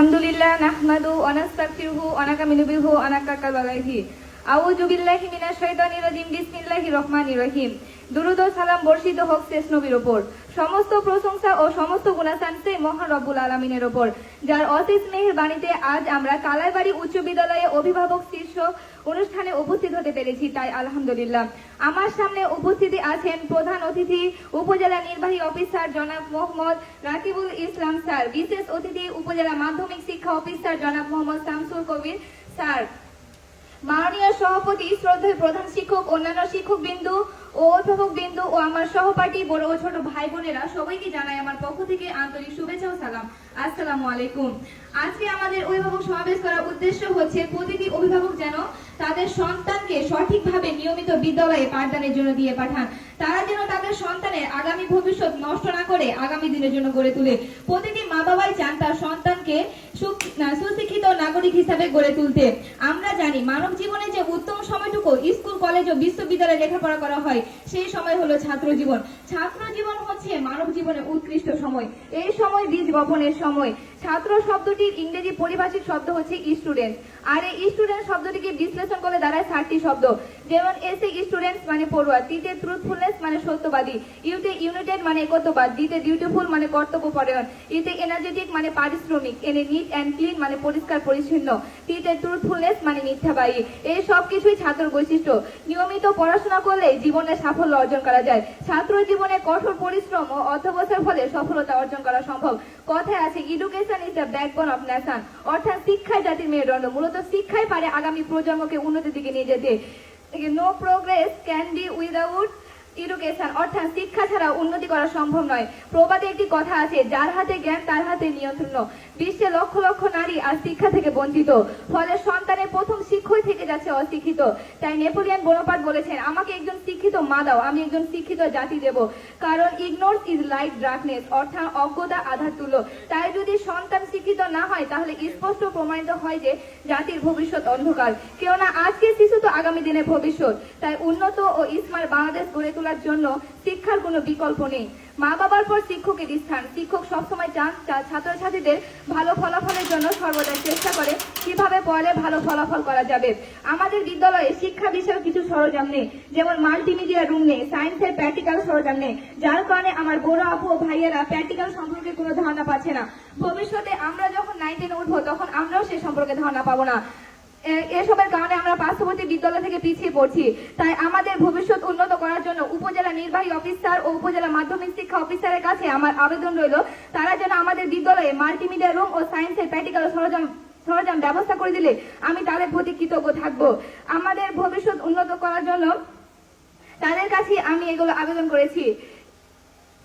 আলহামদুলিল্লাহ, নাহমাদু অনাস্তাগফিরুহু নাস্তাগফিরুহু ওয়া নাকামিনু বিহি আলাইহি আউযু বিল্লাহি মিনাশ শাইতানির রাজিম, বিসমিল্লাহির রহমানির রহিম। দুরুদ ও সালাম বর্ষিত হোক শেষ নবীর ওপর। সমস্ত প্রশংসা ও সমস্ত গুণাসান সেই মহান রব্বুল আলমিনের ওপর। যার অশেষ মেহের বাণীতে আজ আমরা কালাইবাড়ি উচ্চ বিদ্যালয়ে অভিভাবক শীর্ষ অনুষ্ঠানে উপস্থিত হতে পেরেছি, তাই আলহামদুলিল্লাহ। আমার সামনে উপস্থিতি আছেন প্রধান অতিথি, উপজেলা নির্বাহী অফিসার জনাব মোহাম্মদ রাকিবুল ইসলাম স্যার, বিশেষ অতিথি, উপজেলা মাধ্যমিক শিক্ষা অফিসার জনাব মোহাম্মদ শামসুল কবির স্যার। মাননীয় সভাপতি, শ্রদ্ধেয় প্রধান শিক্ষক, অন্যান্য শিক্ষক বিন্দু ও অভিভাবক বিন্দু ও আমার সহপাঠী, বড় ও ছোট ভাই বোনেরা সবাইকে জানাই আমার পক্ষ থেকে আন্তরিক শুভেচ্ছা ও সালাম। আসসালামু আলাইকুম। আজকে আমাদের অভিভাবক সমাবেশ করার উদ্দেশ্য হচ্ছে, প্রতিটি অভিভাবক যেন তাদের সন্তানকে সঠিকভাবে নিয়মিত বিদ্যালয়ে পাঠদানের জন্য দিয়ে পাঠান। তারা যেন তাদের সন্তানের আগামী ভবিষ্যৎ নষ্ট না করে, আগামী দিনের জন্য গড়ে তোলে। প্রতিটি মা বাবাই চান তার সন্তানকে সুশিক্ষিত নাগরিক হিসাবে গড়ে তুলতে। আমরা জানি মানব জীবনে যে উত্তম সময়টুকু স্কুল, কলেজ ও বিশ্ববিদ্যালয়ে লেখাপড়া করা হয়, সেই সময় হলো ছাত্র জীবন। ছাত্র জীবন হচ্ছে মানব জীবনের উৎকৃষ্ট সময়। এই সময় বীজ বপনের সময়। ছাত্র শব্দটির ইংরেজি পরিভাষিক শব্দ হচ্ছে স্টুডেন্ট আর এই স্টুডেন্ট শব্দটিকে বিশ্লেষণ করে দাঁড়ায় ষাটটি শব্দ। যেমন এসে স্টুডেন্টস মানে পড়ুয়া। টিতে ট্রুথফুলনেস মানে সত্যবাদী। ইউতে ইউনাইটেড মানে একত্ববাদ ডিতে ডিউটিফুল মানে কর্তব্য পরায়ণ। ইতে এনার্জেটিক মানে পারিশ্রমিক। এনে নিট অ্যান্ড ক্লিন মানে পরিষ্কার, পরিচ্ছন্ন। টিতে ট্রুথফুলনেস মানে মিথ্যাবাহী এই সব কিছুই ছাত্র বৈশিষ্ট্য। নিয়মিত পড়াশোনা করলে জীবনে সাফল্য অর্জন করা যায়। ছাত্র জীবনে কঠোর পরিশ্রম ও অধ্যবসায়ের ফলে সফলতা অর্জন করা সম্ভব। কথায় আছে education is the backbone of nation অর্থাৎ শিক্ষায় জাতির মেরুদণ্ড। মূলত শিক্ষাই পারে আগামী প্রজন্মকে উন্নতির দিকে নিয়ে যেতে। No progress can be without education অর্থাৎ শিক্ষা ছাড়া উন্নতি করা সম্ভব নয়। প্রবাদে একটি কথা আছে, যার হাতে জ্ঞান, তার হাতে নিয়ন্ত্রণ। বিশ্বে লক্ষ লক্ষ নারী আজ শিক্ষা থেকে বঞ্চিত। ফলে সন্তানের প্রথম শিক্ষই থেকে যাচ্ছে অশিক্ষিত। তাই নেপোলিয়ান বোনাপার্ট বলেছেন, আমাকে একজন শিক্ষিত মা দাও, আমি একজন শিক্ষিত জাতি দেব। কারণ ইগনোরস ইজ লাইক ডার্কনেস অর্থাৎ অজ্ঞতা আধার তুল্য। তাই যদি সন্তান শিক্ষিত না হয়, তাহলে স্পষ্ট প্রমাণিত হয় যে জাতির ভবিষ্যৎ অন্ধকার। কেননা আজকের শিশু তো আগামী দিনের ভবিষ্যৎ। তাই উন্নত ও স্মার্ট বাংলাদেশ গড়ে তোলার জন্য শিক্ষার কোনো বিকল্প নেই। মা বাবার পর শিক্ষকের স্থান। শিক্ষক সবসময় চান তার ছাত্রছাত্রীদের ভালো ফলাফলের জন্য সর্বদা চেষ্টা করে কীভাবে পড়ালে ভালো ফলাফল করা যাবে। আমাদের বিদ্যালয়ে শিক্ষা বিষয়ে কিছু সরঞ্জাম নেই। যেমন মাল্টিমিডিয়া রুম নেই সায়েন্সের প্র্যাকটিক্যাল সরঞ্জাম নেই। যার কারণে আমার বড় আপু ও ভাইয়েরা প্র্যাকটিক্যাল সম্পর্কে কোনো ধারণা পাচ্ছে না। ভবিষ্যতে আমরা যখন নাইন উঠবো, তখন আমরাও সে সম্পর্কে ধারণা পাবো না। এসবের কারণে আমরা পার্শ্ববর্তী বিদ্যালয় থেকে পিছিয়ে পড়ছি। তাই আমাদের ভবিষ্যৎ উন্নত করার জন্য উপজেলা অফিসার ও উপজেলা মাধ্যমিক শিক্ষা অফিসারের কাছে আমার আবেদন রইল। তারা যেন আমাদের বিদ্যালয়ে মাল্টিমিডিয়া রুম ও সায়েন্সের প্র্যাকটিক্যাল সরঞ্জাম সরঞ্জাম ব্যবস্থা করে দিলে আমি তাদের প্রতি কৃতজ্ঞ থাকব। আমাদের ভবিষ্যৎ উন্নত করার জন্য তাদের কাছে আমি এগুলো আবেদন করেছি।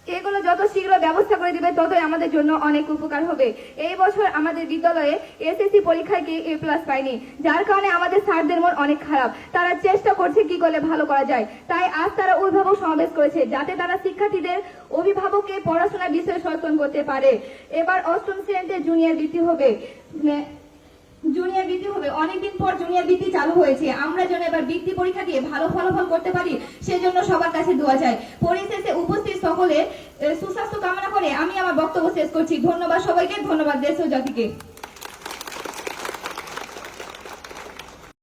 এগুলো যত শীঘ্র ব্যবস্থা করে দিবে, ততই আমাদের জন্য অনেক উপকার হবে। এই বছর আমাদের বিদ্যালয়ে এসএসসি পরীক্ষায় কেউ এ প্লাস পায়নি, যার কারণে আমাদের স্যারদের মন অনেক খারাপ। তারা চেষ্টা করছে কি করলে ভালো করা যায়। তাই আজ তারা অভিভাবক সমাবেশ করেছে, যাতে তারা শিক্ষার্থীদের অভিভাবককে পড়াশোনার বিষয়ে সচেতন করতে পারে। এবার অষ্টম শ্রেণীতে জুনিয়র বৃত্তি হবে। জুনিয়র বৃত্তি হবে। অনেকদিন পর জুনিয়র বৃত্তি চালু হয়েছে। আমরা যেন এবার বৃত্তি পরীক্ষা দিয়ে ভালো ফলাফল করতে পারি, সেজন্য সবার কাছে দোয়া চাই। পরিশেষে উপস্থিত সকলে সুস্বাস্থ্য কামনা করে আমি আমার বক্তব্য শেষ করছি। ধন্যবাদ সবাইকে ধন্যবাদ দেশ জাতিকে।